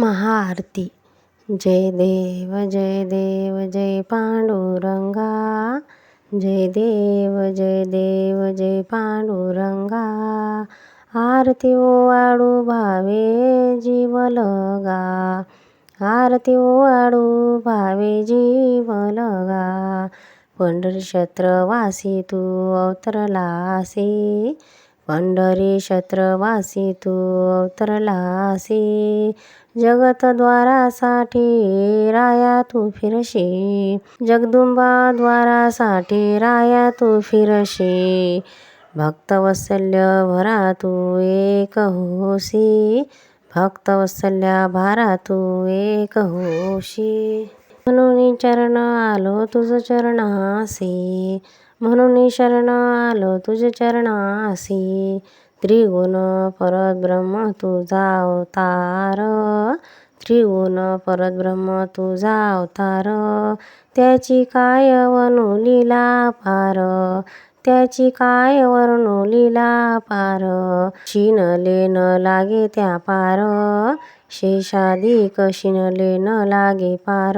महाआरती। जय देव जय देव जय पांडुरंगा। जय देव जय देव जय पांडुरंगा। आरती ओवाडू भावे जीव लगा आरती ओवाडू भावे जीव लगा पंढरी क्षेत्रवासी तू अवतरलासी पंढरी क्षेत्रवासी तू अवतरलासी. जगतद्वारासाठी राया तू फिरशी. जगदुंबा द्वारासाठी राया तू फिरशी. भक्तवत्सल्य भरा तू एक होशी. भक्तवत्सल्या भारा तू एक होशी. म्हणून चरण आलो तुझं चरणासी. म्हणून शरण आलो तुझ चरणासी. त्रिगुण परब्रह्म तुझा अवतार त्रिगुण परब्रह्म तुझा अवतार त्याची काय वनु लीला पार? त्याची काय वर्णू लीला पार? शिनले न लागे त्या पार. शेषाधिक शिनले न लागे पार.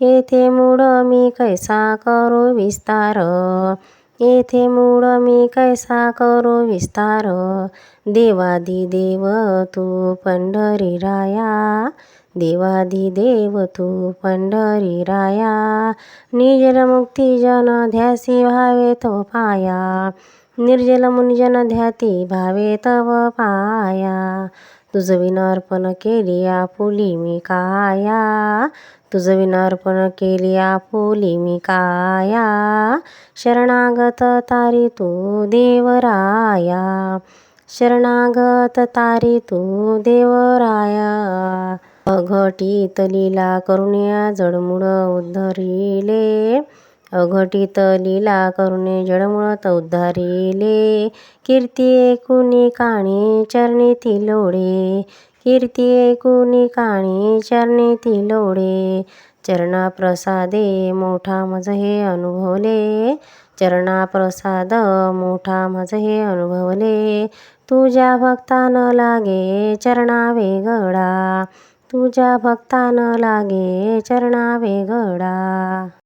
येथे मूळ मी कैसा करू विस्तार? येथे मूळ मी कैसा करू विस्तार? देवाधिदेव तू पंढरी राया. देवाधिदेव तू पंढरी राया. निजल मुक्ती जन ध्यासी भावे तव पाया. निर्जल मुनिजन ध्याती भावे तव पाया. तुझं विना विनर्पण केली आपुली मी काया. तुझं विना विनर्पण केली आपुली मी काया. शरणागत तारी तू देवराया. शरणागत तारी तू देवराया. अघटित लीला करुण्या जडमुड उद्धरिले. अघटित लीला करुणे जडमुळत उद्धारिले. कीर्ती ऐकुनी काणी चरणी ती लोळे कीर्ती ऐकुनी काणी चरणी ती चरणाप्रसादे मोठा मज हे अनुभवले. चरणाप्रसाद मोठा मज हे अनुभवले. तुझ्या भक्तान लागे चरणा वेगळा तुझ्या भक्तान लागे चरणा वेगळा